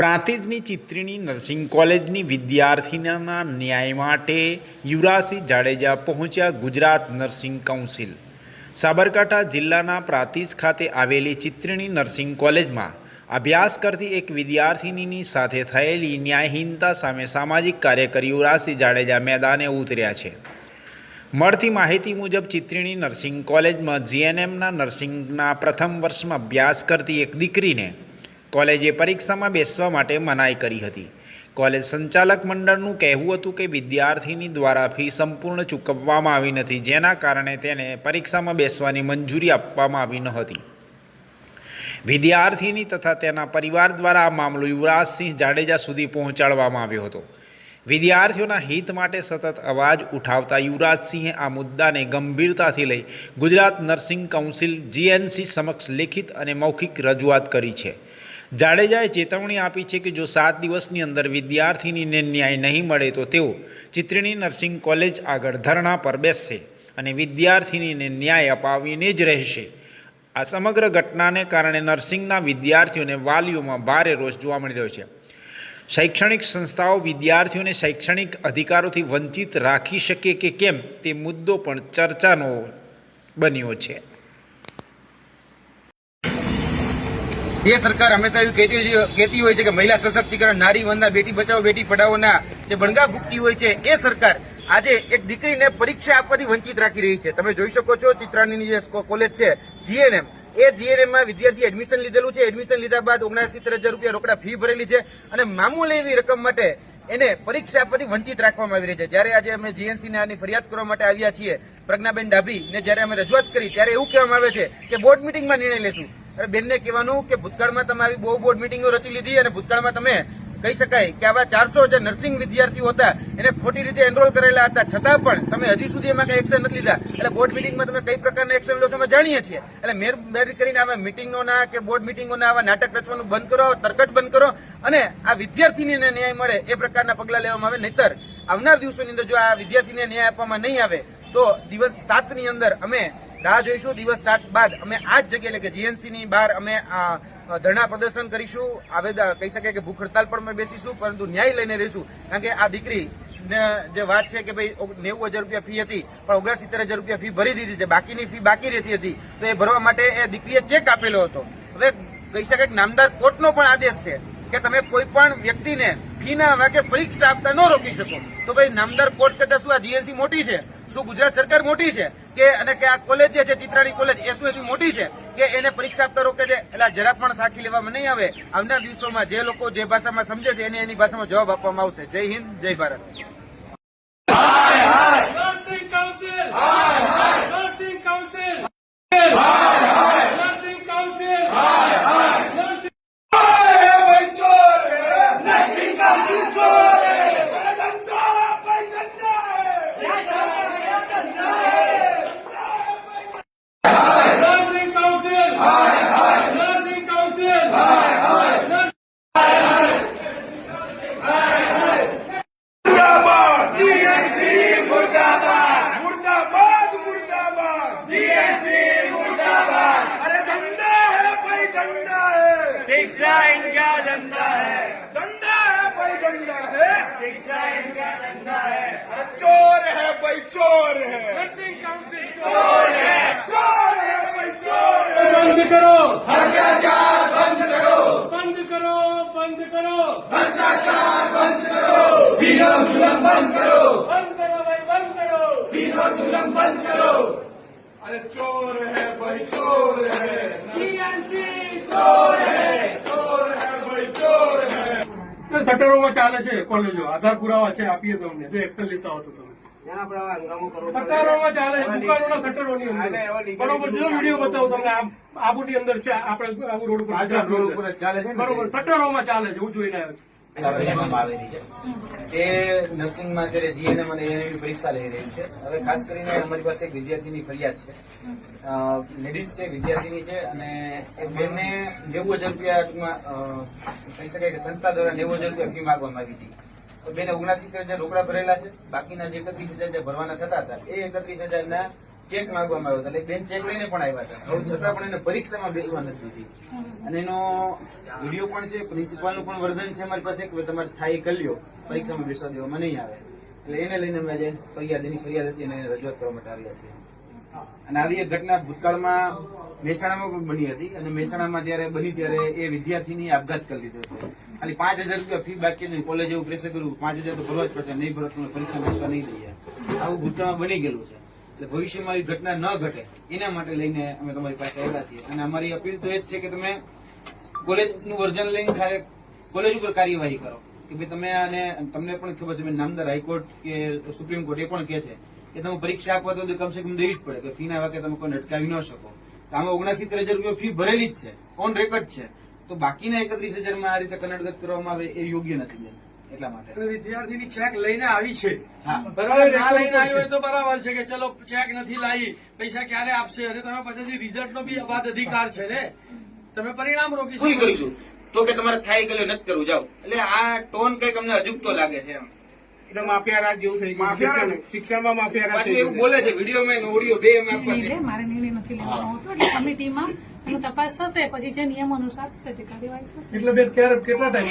પ્રાંતિજની ચિત્રીની nursing કોલેજની વિદ્યાર્થીના ન્યાય માટે યુવરાજસિંહ જાડેજા પહોંચ્યા ગુજરાત નર્સિંગ કાઉન્સિલ. સાબરકાંઠા જિલ્લાના પ્રાંતિજ ખાતે આવેલી ચિત્રીની નર્સિંગ કોલેજમાં અભ્યાસ કરતી એક વિદ્યાર્થિનીની સાથે થયેલી ન્યાયહીનતા સામે સામાજિક કાર્યકર યુવરાજસિંહ જાડેજા મેદાને ઉતર્યા છે. મળતી માહિતી મુજબ ચિત્રીની નર્સિંગ કોલેજમાં જીએનએમના નર્સિંગના પ્રથમ વર્ષમાં અભ્યાસ કરતી એક દીકરીને કોલેજે પરીક્ષામાં બેસવા માટે મનાઈ કરી હતી. કોલેજ સંચાલક મંડળનું કહેવું હતું કે વિદ્યાર્થીની દ્વારા ફી સંપૂર્ણ ચૂકવવામાં આવી નથી, જેના કારણે તેને પરીક્ષામાં બેસવાની મંજૂરી આપવામાં આવી ન હતી. વિદ્યાર્થીની તથા તેના પરિવાર દ્વારા આ મામલો યુવરાજસિંહ જાડેજા સુધી પહોંચાડવામાં આવ્યો હતો. વિદ્યાર્થીઓના હિત માટે સતત અવાજ ઉઠાવતા યુવરાજસિંહે આ મુદ્દાને ગંભીરતાથી લઈ ગુજરાત નર્સિંગ કાઉન્સિલ જીએનસી સમક્ષ લેખિત અને મૌખિક રજૂઆત કરી છે. જાડેજાએ ચેતવણી આપી છે કે જો સાત દિવસની અંદર વિદ્યાર્થીનીને ન્યાય નહીં મળે તો તેઓ ચિત્રીની નર્સિંગ કોલેજ આગળ ધરણા પર બેસશે અને વિદ્યાર્થીનીને ન્યાય અપાવીને જ રહેશે. આ સમગ્ર ઘટનાને કારણે નર્સિંગના વિદ્યાર્થીઓને વાલીઓમાં ભારે રોષ જોવા મળી રહ્યો છે. શૈક્ષણિક સંસ્થાઓ વિદ્યાર્થીઓને શૈક્ષણિક અધિકારોથી વંચિત રાખી શકે કે કેમ તે મુદ્દો પણ ચર્ચાનો બન્યો છે. જે સરકાર હંમેશા એવું કહેતી હોય છે- કે મહિલા સશક્તિકરણ, નારી વંદના, બેટી બચાવો, બેટી પઢાઓના જે બણગા ભૂકતી હોય છે, એ સરકાર આજે એક દીકરીને પરીક્ષા આપવાથી વંચિત રાખી રહી છે. તમે જોઈ શકો છો ચિત્રાણીની જે કોલેજ છે, જીએનએમ. એ જીએનએમમાં વિદ્યાર્થી એડમિશન લીધેલું છે. એડમિશન લીધા બાદ ઓગણસિત્તેર હજાર રૂપિયા રોકડા ફી ભરેલી છે અને મામૂલી એવી રકમ માટે એને પરીક્ષા આપવાથી વંચિત રાખવામાં આવી રહી છે. જ્યારે આજે અમે જીએનસી આની ફરિયાદ કરવા માટે આવ્યા છીએ, પ્રજ્ઞાબેન ડાભી ને જ્યારે અમે રજૂઆત કરી, ત્યારે એવું કહેવામાં આવે છે કે બોર્ડ મિટિંગમાં નિર્ણય લેશું. અરે બેનને કહેવાનું કે ભૂતકાળમાં તમે આવી બહુ બોર્ડ મિટિંગો રચી લીધી અને ભૂતકાળમાં તમે કહી શકાય કે આવા ચારસો જે નર્સિંગ વિદ્યાર્થીઓ હતા, એને ખોટી રીતે એનરોલ કરેલા હતા. છતાં પણ તમે હજી સુધી એમાં કઈ એક્શન નથી લીધા. એટલે બોર્ડ મિટિંગમાં તમે કઈ પ્રકારના એક્શન લો છો અમે જાણીએ છીએ. એટલે મહેરબાની કરીને આવા મિટિંગોના કે બોર્ડ મિટિંગોના આવા નાટક રચવાનું બંધ કરો, તરકટ બંધ કરો અને આ વિદ્યાર્થીને ન્યાય મળે એ પ્રકારના પગલાં લેવામાં આવે. નહીતર આવનાર દિવસોની અંદર જો આ વિદ્યાર્થીને ન્યાય આપવામાં નહીં આવે, તો દિવસ સાતની અંદર અમે રાહ જોઈશું. દિવસ સાત બાદ અમે આ જ જગ્યાએ, એટલે કે જીએનસીની બહાર અમે ધરણા પ્રદર્શન કરીશું. આવેદન કહી શકાય કે ભૂખ હડતાલ પણ બેસીશું, પરંતુ ન્યાય લઈને રહીશું. કારણ કે આ દીકરી જે વાત છે કે ભાઈ નેવું હજાર રૂપિયા ફી હતી, પણ ઓગણસિત્તેર હજાર રૂપિયા ફી ભરી દીધી છે. બાકીની ફી બાકી રહેતી હતી. તો એ ભરવા માટે એ દીકરીએ ચેક આપેલો હતો. હવે કહી શકાય કે નામદાર કોર્ટનો પણ આદેશ છે કે તમે કોઈ પણ વ્યક્તિને ફીના વાગે પરીક્ષા આપતા ન રોકી શકો. તો ભાઈ, નામદાર કોર્ટ કરતા શું આ જીએનસી મોટી છે? શું ગુજરાત સરકાર મોટી છે? કે અને કે આ કોલેજ જે છે ચિત્રાણી કોલેજ એ શું એટલી મોટી છે? કે એને પરીક્ષા આપતા રોકે છે? એટલે જરા પણ સાખી લેવામાં નહીં આવે. આવનાર દિવસોમાં જે લોકો જે ભાષામાં સમજે છે, એને એની ભાષામાં જવાબ આપવામાં આવશે. જય હિન્દ, જય ભારત. शिक्षा इनका धंधा है। धंधा है भाई धंधा है। शिक्षा इनका धंधा है। अरे चोर है भाई चोर है। नर्सिंग काउंसिल चोर है। चोर है भाई चोर है। बंद करो। भ्रष्टाचार बंद करो। बंद करो बंद करो। भ्रष्टाचार बंद करो। भीड़ो जुलम बंद करो। बंद करो भाई बंद करो। भीड़ो जुलम बंद करो। अरे चोर સટરોમાં ચાલે છે કોલેજો. આધાર પુરાવા છે આપીએ તમને. જો એક્શન લેતા હો તો તમે. સટ્ટારોમાં ચાલે છે દુકાનોના અંદર. બરોબર છે વીડિયો બતાવો તમને આ આબુની અંદર છે આપણે આબુ રોડ ઉપર ચાલે છે? બરોબર શટરોમાં ચાલે છે હું જોઈને આવ્યો છું. લેવામાં આવેલી છે. તે નર્સિંગમાં અત્યારે જીએનએમ અને એની પરીક્ષા લઈ રહી છે. હવે ખાસ કરીને અમારી પાસે એક વિદ્યાર્થીની ફરિયાદ છે. લેડીઝ છે વિદ્યાર્થીની છે અને એ બેનને નેવું હજાર રૂપિયા ટૂંકમાં કહી શકાય કે સંસ્થા દ્વારા નેવું હજાર રૂપિયા ફી માંગવામાં આવી હતી. તો બેને ઓગણસિત્તેર હજાર રોકડા ભરેલા છે. બાકીના જે એકત્રીસ હજાર જે ભરવાના થતા હતા એ એકત્રીસ હજારના ચેક માંગવામાં આવ્યો એટલે બેન ચેક લઈને પણ આવ્યા હતા. હવે છતાં પણ એને પરીક્ષામાં બેસવા નથી દીધી. અને એનો વીડિયો પણ છે, પ્રિન્સિપાલનું પણ વર્ઝન છે અમારી પાસે કે તમારે થાય કલ્યો પરીક્ષામાં બેસવા દેવામાં નહીં આવે. એટલે એને લઈને અમે આજે ફરિયાદ, એની ફરિયાદ હતી, એને રજૂઆત કરવા માટે આવ્યા છીએ અને આવી એક ઘટના ભૂતકાળમાં મહેસાણામાં પણ બની હતી. અને મહેસાણામાં જયારે બની, ત્યારે એ વિદ્યાર્થીની આપઘાત કરી લીધો હતો. ખાલી પાંચ હજાર રૂપિયા ફી બાકી નહીં કોલેજ એવું પ્રેશર કર્યું, પાંચ હજાર તો ભરવા જ પડશે. નહીં ભરો પરીક્ષા બેસવા નહીં દઈએ. આવું ભૂતકાળમાં બની ગયેલું છે. એટલે ભવિષ્યમાં આવી ઘટના ન ઘટે, એના માટે લઈને અમે તમારી પાસે આવ્યા છીએ. અને અમારી અપીલ તો એ જ છે કે તમે કોલેજનું વર્જન લઈને કોલેજ ઉપર કાર્યવાહી કરો. કે ભાઈ તમે આને, તમને પણ ખબર છે નામદાર હાઈકોર્ટ કે સુપ્રીમ કોર્ટ એ પણ કહે છે કે તમે પરીક્ષા આપવા તો કમસે કમ દેવી જ પડે, કે ફીના વાકે તમે કોઈ અટકાવી ન શકો. આમાં ઓગણસિત્તેર હજાર રૂપિયા ફી ભરેલી જ છે, ઓન રેકોર્ડ છે. તો બાકીના એકત્રીસ હજારમાં આ રીતે કન્નડગત કરવામાં આવે એ યોગ્ય નથી બેન. એટલા માટે. વિદ્યાર્થીની ચેક લઈને આવી છે. બરાબર ના લઈને આવી હોય તો બરાબર છે કે ચલો ચેક નથી લાવી પૈસા ક્યારે આપશે? અને તમે પછી રિઝલ્ટ નો બી અબાધ અધિકાર છે ને. તમે પરિણામ રોકી શું શકો કરીશું તો કે તમારે થાય કે નથી કરવું જાઓ. એટલે આ ટોન કંઈક અમને અજુગતો લાગે છે એમ. એટલે માફિયા રાજ જેવું થઈ ગયું શિક્ષણ શિક્ષણમાં માફિયા એવું બોલે છે વીડિયો મેં ઓડિયો બે અમે આપવા મારે નિર્ણય નથી લેવાનો હોતો એટલે કમિટીમાં એનો તપાસ થશે પછી જે નિયમ અનુસાર થશે તે કાર્યવાહી થશે. એટલે બેન કેટલા ટાઈમ